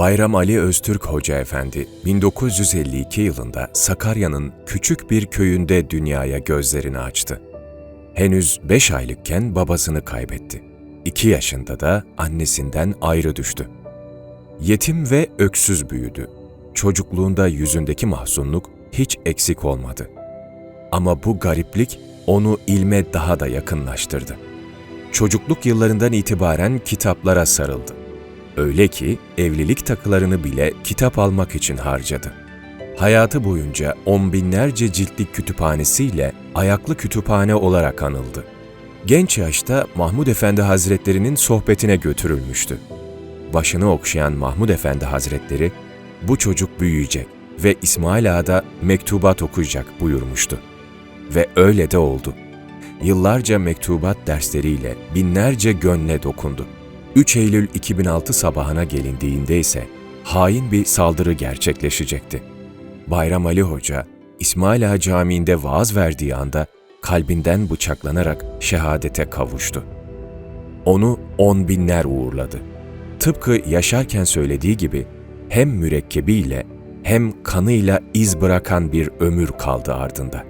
Bayram Ali Öztürk Hoca Efendi 1952 yılında Sakarya'nın küçük bir köyünde dünyaya gözlerini açtı. Henüz 5 aylıkken babasını kaybetti. 2 yaşında da annesinden ayrı düştü. Yetim ve öksüz büyüdü. Çocukluğunda yüzündeki mahzunluk hiç eksik olmadı. Ama bu gariplik onu ilme daha da yakınlaştırdı. Çocukluk yıllarından itibaren kitaplara sarıldı. Öyle ki evlilik takılarını bile kitap almak için harcadı. Hayatı boyunca on binlerce ciltlik kütüphanesiyle ayaklı kütüphane olarak anıldı. Genç yaşta Mahmud Efendi Hazretlerinin sohbetine götürülmüştü. Başını okşayan Mahmud Efendi Hazretleri, bu çocuk büyüyecek ve İsmail Ağa'da mektubat okuyacak buyurmuştu. Ve öyle de oldu. Yıllarca mektubat dersleriyle binlerce gönle dokundu. 3 Eylül 2006 sabahına gelindiğinde ise hain bir saldırı gerçekleşecekti. Bayram Ali Hoca, İsmail Ağa Camii'nde vaaz verdiği anda kalbinden bıçaklanarak şehadete kavuştu. Onu on binler uğurladı. Tıpkı yaşarken söylediği gibi hem mürekkebiyle hem kanıyla iz bırakan bir ömür kaldı ardında.''